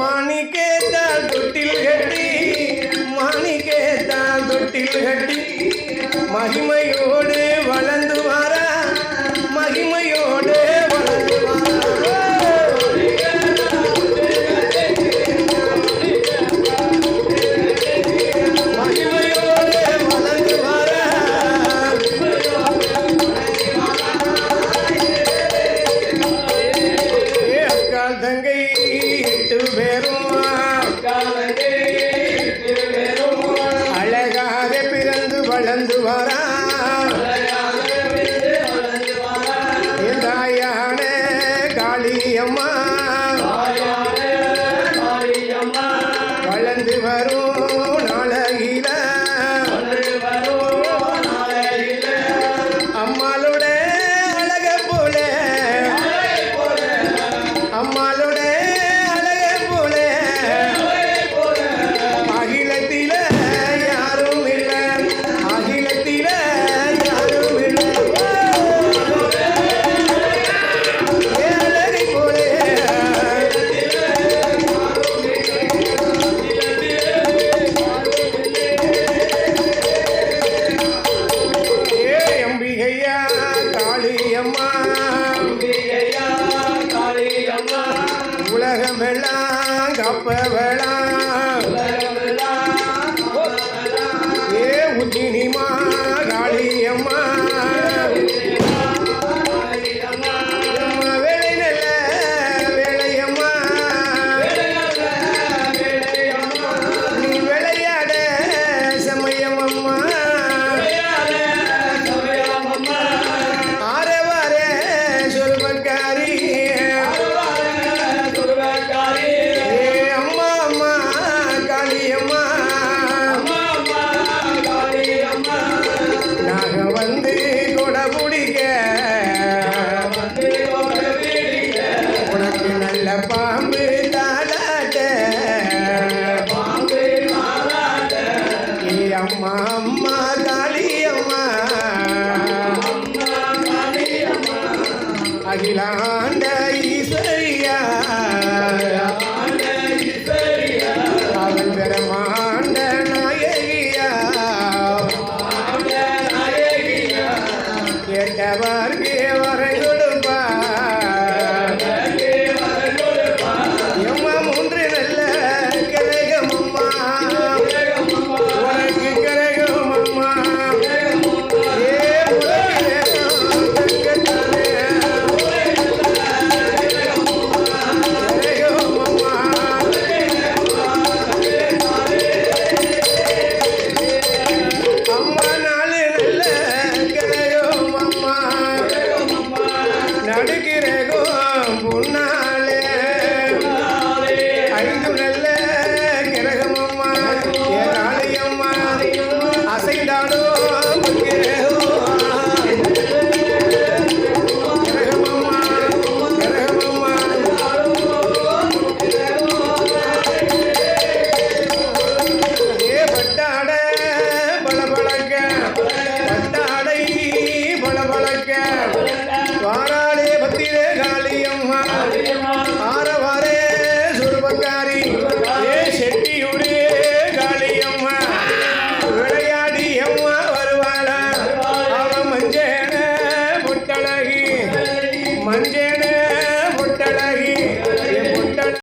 மாணிக்கேதான் தொட்டில் கட்டி மாணிக்கேதான் தொட்டில் கட்டி மகிமையோ திருபெரும் அழகாக பிறந்து வளர்ந்து வரா உலகமெல்லாம் கப்பவெல்லாம் கேட்டவர்கே வர